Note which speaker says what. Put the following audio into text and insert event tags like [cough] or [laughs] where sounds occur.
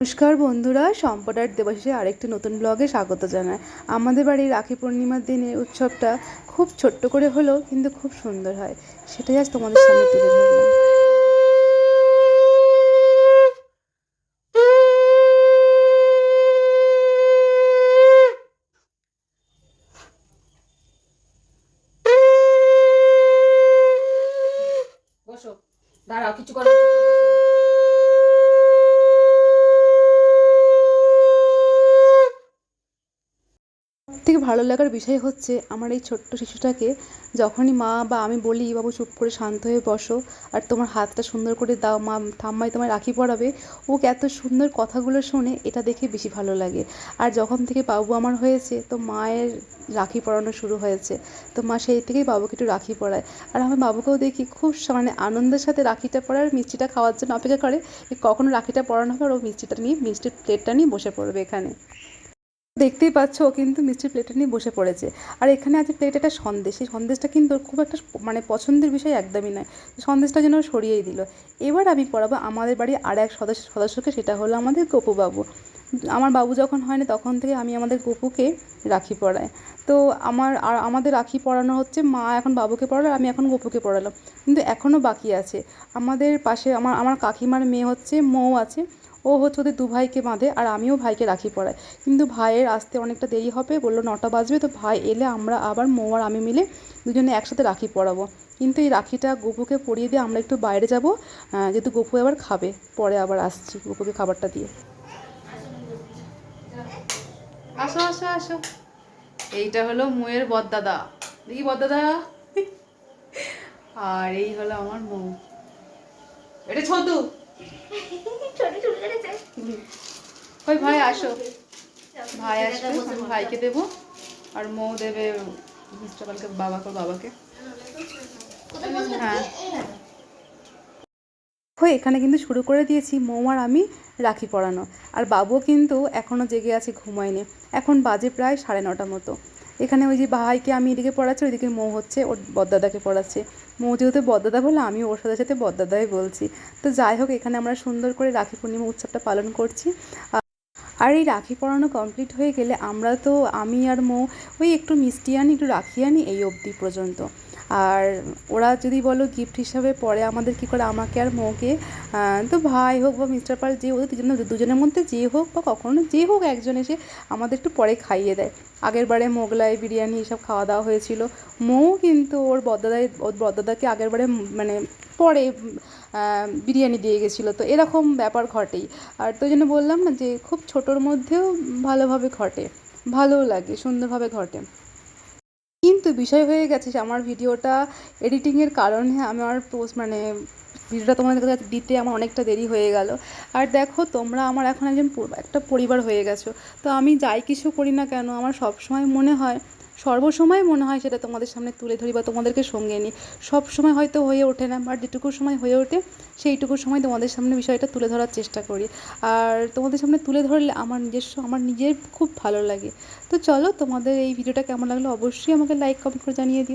Speaker 1: নমস্কার বন্ধুরা সম্পদার দেবাশিসে আরেকটি নতুন ব্লগে স্বাগত জানাই। আমাদের বাড়ির রাখি পূর্ণিমার দিনে উৎসবটা খুব ছোট্ট করে হলেও কিন্তু খুব সুন্দর হয়। সেটাই আজ তোমাদের সামনে তুলে ধরলাম।
Speaker 2: দাঁড়াও, কিছু করো কিছু করো, বসো।
Speaker 1: থেকে ভালো লাগার বিষয় হচ্ছে আমার এই ছোট্ট শিশুটাকে যখনই মা বা আমি বলি, বাবু, চুপ করে শান্ত হয়ে বসো আর তোমার হাতটা সুন্দর করে দাও। মা ঠাম্মাই তোমায় রাখি পরাবে। ওকে এত সুন্দর কথাগুলো শুনে এটা দেখে বেশি ভালো লাগে। আর যখন থেকে বাবু আমার হয়েছে, তো মায়ের রাখি পরানো শুরু হয়েছে। তো মা সেই থেকেই বাবুকে একটু রাখি পরায়। আর আমি বাবুকেও দেখি খুব মানে আনন্দের সাথে রাখিটা পরার মিষ্টিটা খাওয়ার জন্য অপেক্ষা করে কখনো রাখিটা পরানো হবে, আর ও মিষ্টিটা নিয়ে, মিষ্টির প্লেটটা নিয়ে বসে পড়বে এখানে। দেখতেই পাচ্ছ ও কিন্তু মিষ্টির প্লেটটা নিয়ে বসে পড়েছে। আর এখানে আছে প্লেট একটা সন্দেশ। সেই সন্দেশটা কিন্তু খুব একটা মানে পছন্দের বিষয় একদমই নয়। সন্দেশটা যেন সরিয়েই দিল। এবার আমি পড়াবো আমাদের বাড়ির আর এক সদস্য সদস্যকে, সেটা হলো আমাদের গপু বাবু আমার বাবু যখন হয় না তখন থেকে আমি আমাদের গপুকে রাখি পরাই তো আমার আর আমাদের রাখি পড়ানো হচ্ছে, মা এখন বাবুকে পড়ালো, আমি এখন গপুকে পড়ালাম। কিন্তু এখনও বাকি আছে। আমাদের পাশে আমার আমার কাকিমার মেয়ে হচ্ছে, মৌ আছে। ও হচ্ছে ওদের দু ভাইকে বাঁধে আর আমিও ভাইকে রাখি পরাই কিন্তু ভাইয়ের আসতে অনেকটা দেরি হবে বলল নটা বাজবে তো ভাই এলে আমরা আবার মৌ আর আমি মিলে দুজনে একসাথে রাখি পড়াবো। কিন্তু এই রাখিটা গপুকে পরিয়ে দিয়ে আমরা একটু বাইরে যাব যেহেতু গপু আবার খাবে পরে আবার আসছি গপুকে খাবারটা দিয়ে। আসো আসো আসো। এইটা হলো মৌয়ের বদদাদা। দেখি বদদাদা। আর এই হলো আমার মৌ। এটা [laughs] ওই ভাই আসো। ভাই আসবে ভাইকে দেবো। আর মৌ দেবে মিস্টার পালকে বাবাকে। বাবাকে হ্যাঁ। হয়ে এখানে কিন্তু শুরু করে দিয়েছি মৌ আর আমি রাখি পরানো আর বাবুও কিন্তু এখনও জেগে আছে ঘুমায়নি। এখন বাজে প্রায় সাড়ে নটা মতো। এখানে ওই যে ভাইকে আমি এদিকে পড়াচ্ছি, ওইদিকে মৌ হচ্ছে, ওর বদদাদাকে পড়াচ্ছে। মৌ যেহেতু বদ্দাদা বলে, আমি ওর সাথে সাথে বদদাদাই বলছি। তো যাই হোক, এখানে আমরা সুন্দর করে রাখি পূর্ণিমা উৎসবটা পালন করছি। আর এই রাখি পরানো কমপ্লিট হয়ে গেলে আমরা তো, আমি আর মৌ, ওই একটু মিষ্টি আনি, একটু রাখি আনি এই অবধি পর্যন্ত। আর ওরা যদি বলো গিফট হিসাবে পরে আমাদের কী করে, আমাকে আর মৌকে তো ভাই হোক বা মিস্টার পাল যে ওদের দুজনে, দুজনের মধ্যে যে হোক বা কখনো যে হোক একজন এসে আমাদের একটু পরে খাইয়ে দেয়। আগের বারে মোগলাই, বিরিয়ানি এসব খাওয়া দাওয়া হয়েছিল। মৌ কিন্তু ওর বদ্দাদাই ওর বদ্দাদাকে আগের বারে মানে পরে বিরিয়ানি দিয়ে গেছিল। তো এরকম ব্যাপার ঘটেই। আর তো জন্য বললাম না যে খুব ছোটোর মধ্যেও ভালোভাবে ঘটে, ভালোও লাগে, সুন্দরভাবে ঘটে। কিন্তু বিষয় হয়ে গেছে যে আমার ভিডিওটা এডিটিংয়ের কারণে আমার পোস্ট মানে ভিডিওটা তোমাদের কাছে দিতে আমার অনেকটা দেরি হয়ে গেল। আর দেখো তোমরা আমার এখন একজন একটা পরিবার হয়ে গেছো। তো আমি যাই কিছু করি না কেন, আমার সব সময় মনে হয় সর্বসময় মনে হয় সেটা তোমাদের সামনে তুলে ধরি বা তোমাদেরকে সঙ্গে নিই। সব সময় হয়তো হয়ে ওঠে না বাট যেটুকু সময় হয়ে ওঠে, সেইটুকু সময় তোমাদের সামনে বিষয়টা তুলে ধরার চেষ্টা করি। আর তোমাদের সামনে তুলে ধরলে আমার নিজস্ব, আমার নিজের খুব ভালো লাগে। তো চলো তোমাদের এই ভিডিওটা কেমন লাগল অবশ্যই আমাকে লাইক কমেন্ট করে জানিয়ে দিও।